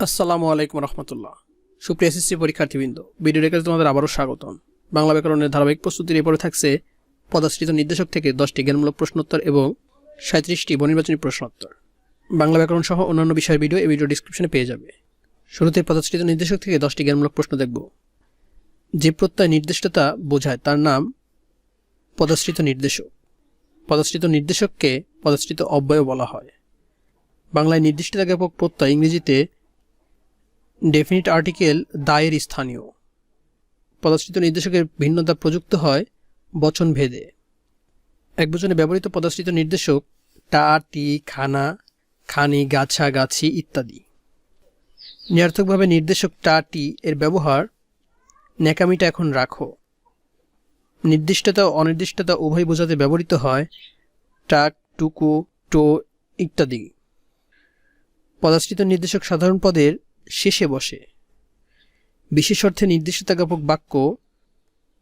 আসসালামু আলাইকুম রহমতুল্লাহ। সুপ্রিয় এসএসসি পরীক্ষার্থীবৃন্দ, ভিডিও রেখে তোমাদের আবারও স্বাগতম। বাংলা ব্যাকরণের ধারাবাহিক প্রস্তুতির এরপরে থাকছে পদাশ্রিত নির্দেশক থেকে দশটি জ্ঞানমূলক প্রশ্নোত্তর এবং সাঁত্রিশটি বনির্বাচনী প্রশ্নোত্তর। বাংলা ব্যাকরণ সহ অন্যান্য বিষয়ের ভিডিও এই ভিডিও ডিসক্রিপশনে পেয়ে যাবে। শুরুতে পদাশ্রিত নির্দেশক থেকে দশটি জ্ঞানমূলক প্রশ্ন দেখব। যে প্রত্যয় নির্দিষ্টতা বোঝায় তার নাম পদাশ্রিত নির্দেশক। পদাশ্রিত নির্দেশককে পদাশ্রিত অব্যয় বলা হয়। বাংলায় নির্দিষ্টতা জ্ঞাপক প্রত্যয় ইংরেজিতে ডেফিনিট আর্টিকেল দায়ের স্থানীয়। পদাশ্রিত নির্দেশকের ভিন্নতা প্রযুক্ত হয় বচন ভেদে। এক বচনে ব্যবহৃত পদাশ্রিত নির্দেশক টা, টি, খানা, খানি, গাছা, গাছি ইত্যাদি। নিরর্থকভাবে নির্দেশক টা, টি এর ব্যবহার, ন্যাকামিটা এখন রাখো। নির্দিষ্টতা ও অনির্দিষ্টতা উভয় বোঝাতে ব্যবহৃত হয় টাক, টুকু, টো ইত্যাদি। পদাশ্রিত নির্দেশক সাধারণ পদের শেষে বসে। বিশেষ অর্থে নির্দিষ্টতা জ্ঞাপক বাক্য,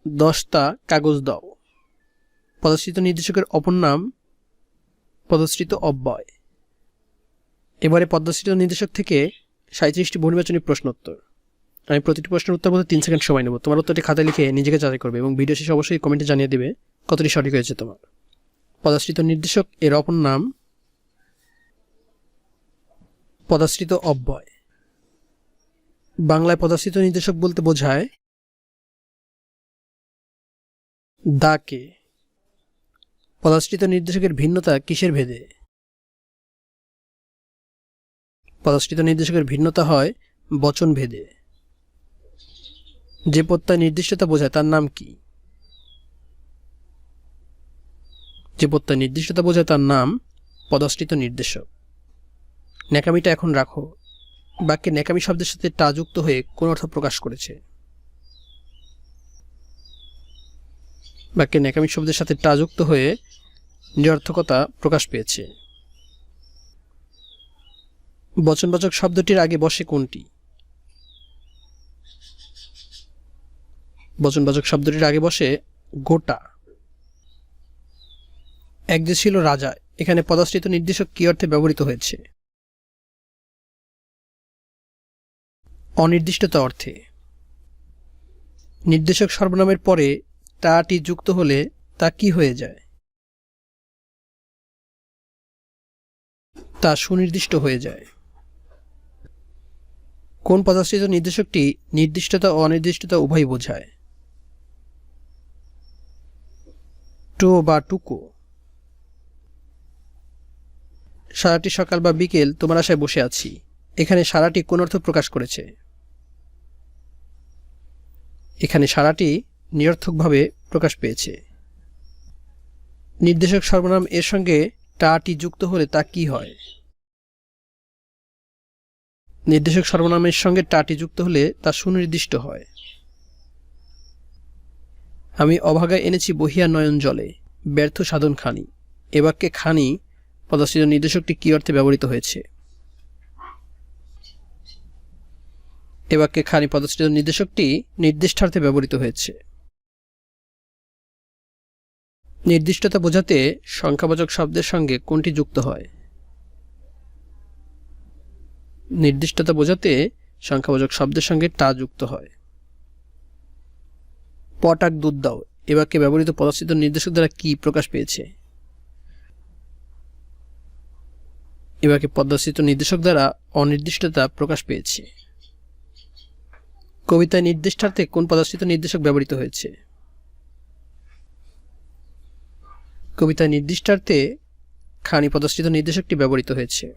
দশটা কাগজ দাও। পদাশ্রিত নির্দেশকের অপর নাম, পদশ্রিত অব্যয়। এবারে পদ্মাশ্রিত নির্দেশক থেকে সাঁত্রিশটি বহুনির্বাচনী প্রশ্নোত্তর। আমি প্রতিটি প্রশ্নের উত্তর বলতে তিন সেকেন্ড সময় নেব। তোমার উত্তরটি খাতায় লিখে নিজেকে যাচাই করবে এবং ভিডিও শেষে অবশ্যই কমেন্টে জানিয়ে দেবে কতটি সঠিক হয়েছে তোমার। পদাশ্রিত নির্দেশক এর অপর নাম, পদাশ্রিত অব্যয়। বাংলায় পদাশ্রিত নির্দেশক বলতে বোঝায় দাকে। পদাশ্রিত নির্দেশকের ভিন্নতা কিসের ভেদে? পদাশ্রিত নির্দেশকের ভিন্নতা হয় বচন ভেদে। যে প্রত্যয় নির্দিষ্টতা বোঝায় তার নাম কি? যে প্রত্যয় নির্দিষ্টতা বোঝায় তার নাম পদাশ্রিত নির্দেশক। ন্যাকামিটা এখন রাখো। বাক্যে ন্যাকামি শব্দের সাথে টা যুক্ত হয়ে কোন অর্থ প্রকাশ করেছে? বাক্যে ন্যাকামি শব্দের সাথে টা যুক্ত হয়ে নিরর্থকতা প্রকাশ পেয়েছে। বচনবাচক শব্দটির আগে বসে কোনটি? বচনবাচক শব্দটির আগে বসে গোটা। এক যে ছিল রাজা, এখানে পদাশ্রিত নির্দেশক কি অর্থে ব্যবহৃত হয়েছে? অনির্দিষ্টতা অর্থে। নির্দেশক সর্বনামের পরে তাটি যুক্ত হলে তা কি হয়ে যায়? তা সুনির্দিষ্ট হয়ে যায়। কোন পদাশ্রিত নির্দেশকটি নির্দিষ্টতা ও অনির্দিষ্টতা উভয় বোঝায়? টো বা টুকো। সারাটি সকাল বা বিকেল তোমার আশায় বসে আছি। এখানে সারাটি কোন অর্থ প্রকাশ করেছে? এখানে সারাটি নিরর্থকভাবে প্রকাশ পেয়েছে। নির্দেশক সর্বনাম এর সঙ্গে টাটি যুক্ত হলে তা কি হয়? নির্দেশক সর্বনামের সঙ্গে টাটি যুক্ত হলে তা সুনির্দিষ্ট হয়। আমি অভাগায় এনেছি বহিয়া নয়ন জলে, ব্যর্থ সাধন খানি। এ বাক্যে খানি পদাশ্রিত নির্দেশকটি কি অর্থে ব্যবহৃত হয়েছে? এ বাক্যে খানি পদশ্রিত নির্দেশকটি নির্দিষ্টার্থে ব্যবহৃত হয়েছে। নির্দিষ্টতা বোঝাতে সংখ্যাবাচক শব্দের সঙ্গে কোনটি যুক্ত হয়? নির্দিষ্টতা বোঝাতে সংখ্যাবাচক শব্দের সঙ্গে টা যুক্ত হয়। পটাক দুধ দাও, এ বাক্যে ব্যবহৃত পদস্থিত নির্দেশক দ্বারা কি প্রকাশ পেয়েছে? এ বাক্যে পদস্থিত নির্দেশক দ্বারা অনির্দিষ্টতা প্রকাশ পেয়েছে। কবিতায় নির্দিষ্টার্থে কোন পদাশ্রিত নির্দেশক ব্যবহৃত হয়েছে? কবিতায় নির্দিষ্টার্থে খানি পদাশ্রিত নির্দেশকটি ব্যবহৃত হয়েছে।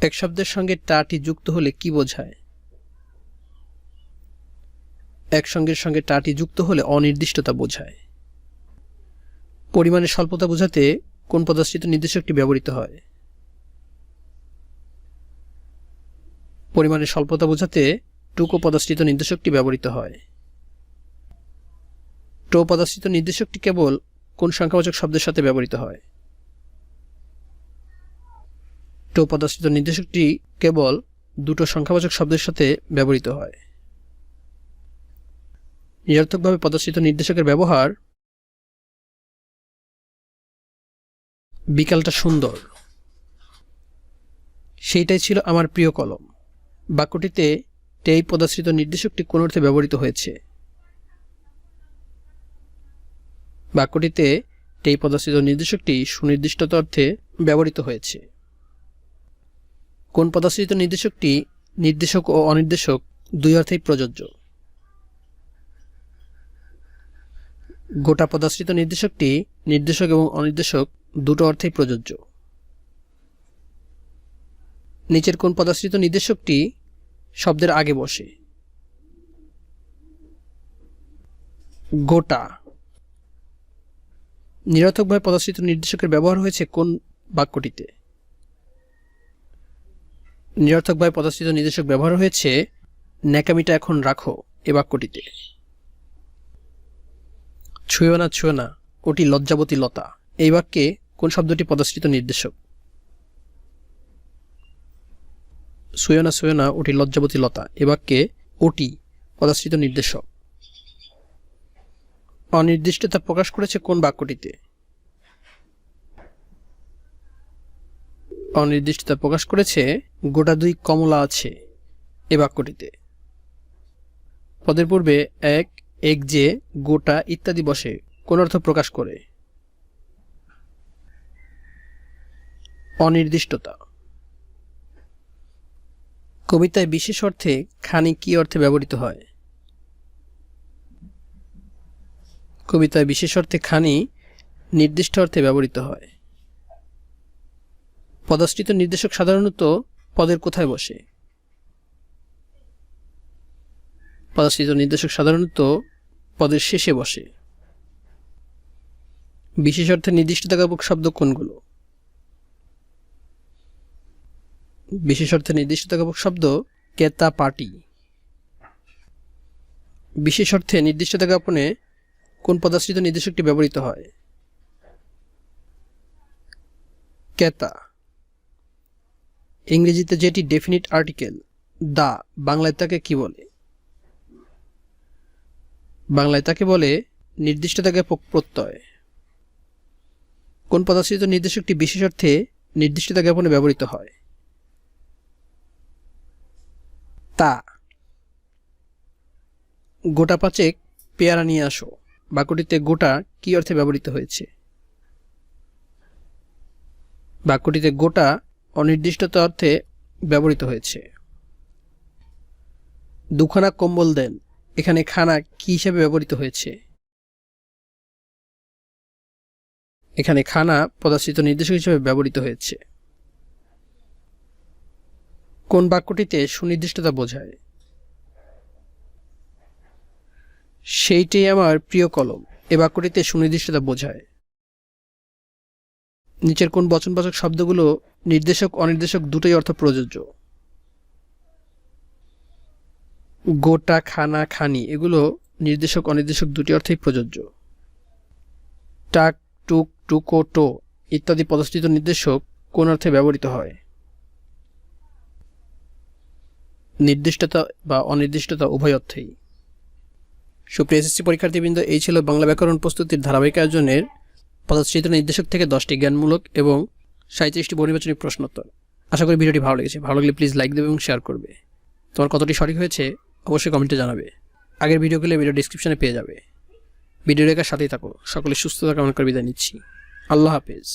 এক শব্দের সঙ্গে টাটি যুক্ত হলে কি বোঝায়? এক সঙ্গের সঙ্গে টাটি যুক্ত হলে অনির্দিষ্টতা বোঝায়। পরিমাণের স্বল্পতা বোঝাতে কোন পদাশ্রিত নির্দেশকটি ব্যবহৃত হয়? পরিমাণের স্বল্পতা বোঝাতে টুকো পদাশ্রিত নির্দেশকটি ব্যবহৃত হয়। টো পদাশ্রিত নির্দেশকটি কেবল কোন সংখ্যাবাচক শব্দের সাথে ব্যবহৃত হয়। টো পদাশ্রিত নির্দেশকটি কেবল দুটো সংখ্যাবাচক শব্দের সাথে ব্যবহৃত হয়। নিরর্থকভাবে পদাশ্রিত নির্দেশকের ব্যবহার বিকালটা সুন্দর। সেইটাই ছিল আমার প্রিয় কলম। বাক্যটিতে টেই পদাশ্রিত নির্দেশকটি কোন অর্থে ব্যবহৃত হয়েছে? বাক্যটিতে টেই পদাশ্রিত নির্দেশকটি সুনির্দিষ্ট অর্থে ব্যবহৃত হয়েছে। কোন পদাশ্রিত নির্দেশকটি নির্দেশক ও অনির্দেশক দুই অর্থেই প্রযোজ্য? গোটা পদাশ্রিত নির্দেশকটি নির্দেশক এবং অনির্দেশক দুটো অর্থেই প্রযোজ্য। নিচের কোন পদাশ্রিত নির্দেশকটি শব্দের আগে বসে। গোটা। নিরর্থকভাবে পদাশ্রিত নির্দেশকের ব্যবহার হয়েছে কোন বাক্যটিতে? নিরর্থকভাবে পদাশ্রিত নির্দেশক ব্যবহার হয়েছে, ন্যাকামিটা এখন রাখো এ বাক্যটিতে। ছুঁয়ো না ছুঁয়ো না, ওটি লজ্জাবতী লতা। এই বাক্যে কোন শব্দটি পদাশ্রিত নির্দেশক? ছুঁয়ো না ছুঁয়ো না ওটি লজ্জাবতী লতা, এ বাক্যে ওটি পদাশ্রিত নির্দেশক। অনির্দিষ্টতা প্রকাশ করেছে কোন বাক্যটিতে? অনির্দিষ্টতা প্রকাশ করেছে, গোটা দুই কমলা আছে, এ বাক্যটিতে। পদের পূর্বে এক এক যে, গোটা ইত্যাদি বসে, কোন অর্থ প্রকাশ করে? অনির্দিষ্টতা। কবিতায় বিশেষ অর্থে খানি কি অর্থে ব্যবহৃত হয়? কবিতায় বিশেষ অর্থে খানি নির্দিষ্ট অর্থে ব্যবহৃত হয়। পদাশ্রিত নির্দেশক সাধারণত পদের কোথায় বসে? পদাশ্রিত নির্দেশক সাধারণত পদের শেষে বসে। বিশেষ অর্থে নির্দিষ্ট থাকাপক শব্দ কোনগুলো? বিশেষ অর্থে নির্দিষ্ট থাকাপক শব্দ কেতা পাটি। বিশেষ অর্থে নির্দিষ্ট জ্ঞাপনে কোন পদাশ্রিত নির্দেশকটি ব্যবহৃত হয়? কেতা। ইংরেজিতে যেটি ডেফিনিট আর্টিকেল দা বাংলায় তাকে কি বলে? বাংলায় তাকে বলে নির্দিষ্ট জ্ঞাপক প্রত্যয়। কোন পদাশ্রিত নির্দেশকটি বিশেষ অর্থে নির্দিষ্টতা জ্ঞাপনে ব্যবহৃত হয়? তা। গোটা পাচেক পেয়ারা নিয়ে আসো। বাক্যটিতে গোটা কি অর্থে ব্যবহৃত হয়েছে? বাক্যটিতে গোটা অনির্দিষ্টতা অর্থে ব্যবহৃত হয়েছে। দুখানা কম্বল দেন। এখানে খানা কি হিসেবে ব্যবহৃত হয়েছে? এখানে খানা পদাশ্রিত নির্দেশক হিসেবে ব্যবহৃত হয়েছে। কোন বাক্যটিতে সুনির্দিষ্টতা বোঝায়? সেইটাই আমার প্রিয় কলম। এ বাক্যটিতে সুনির্দিষ্টতা বোঝায়। নিচের কোন বচনবাচক শব্দগুলো নির্দেশক, অনির্দেশক দুটোই অর্থ প্রযোজ্য। গোটা, খানা, খানি এগুলো নির্দেশক, অনির্দেশক দুটি অর্থেই প্রযোজ্য। টাক, টুক, টুকো, টো ইত্যাদি পদস্থিত নির্দেশক কোন অর্থে ব্যবহৃত হয়? নির্দিষ্টতা বা অনির্দিষ্টতা উভয় অর্থেই। সুপ্রিয় এসএসসি পরীক্ষার্থীবৃন্দ, এই ছিল বাংলা ব্যাকরণ প্রস্তুতির ধারাবাহিক আয়োজনের পদাশ্রিত নির্দেশক থেকে দশটি জ্ঞানমূলক এবং সাঁত্রিশটি বহুনির্বাচনী প্রশ্নোত্তর। আশা করি ভিডিওটি ভালো লেগেছে। ভালো লাগলে প্লিজ লাইক দেবে এবং শেয়ার করবে। তোমার কতটি সঠিক হয়েছে অবশ্যই কমেন্টে জানাবে। আগের ভিডিওগুলো ভিডিও ডিসক্রিপশনে পেয়ে যাবে। ভিডিও রেখার সাথেই থাকো। সকলে সুস্থতা কামনা করে বিদায় নিচ্ছি। আল্লাহ হাফেজ।